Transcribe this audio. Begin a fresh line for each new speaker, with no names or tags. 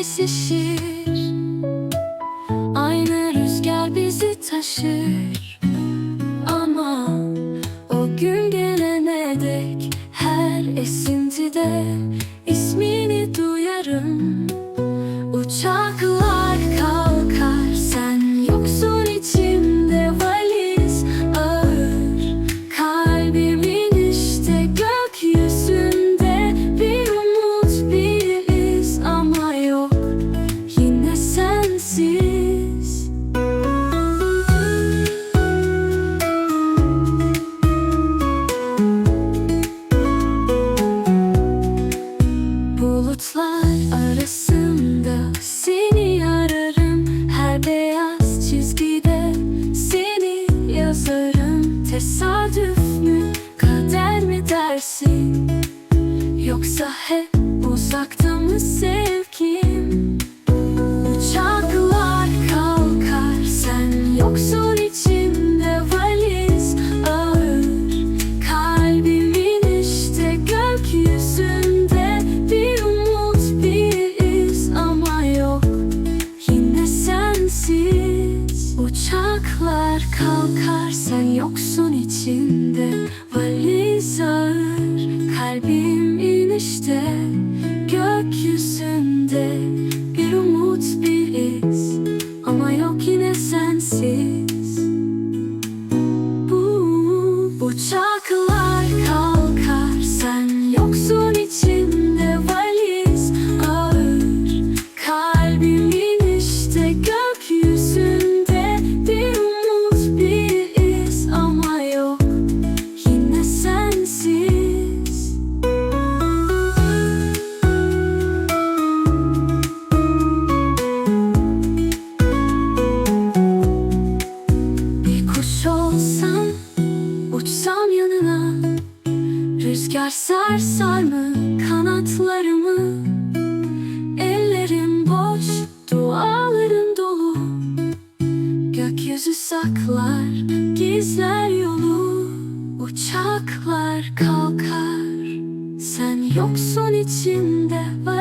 kesişir Aynı rüzgar bizi taşır. Ama o gün gelene dek Her esintide ismini duyarım. Uçakla Tesadüf mü kader mi dersin? Yoksa hep uzakta mı sevgim Uçaklar kalkar sen yoksun içimde valiz ağır. Kalbimin işte gökyüzünde bir umut bir iz ama yok. Yine sensiz. Uçaklar kalkar sen yoksun içinde valiz ağır Kalbimin işte gökyüzünde Uçsam yanına Rüzgar sarsar mı kanatlarımı? Ellerim boş dualarım dolu. Gökyüzü saklar gizler yolu. Uçaklar kalkar. Sen yoksun içimde var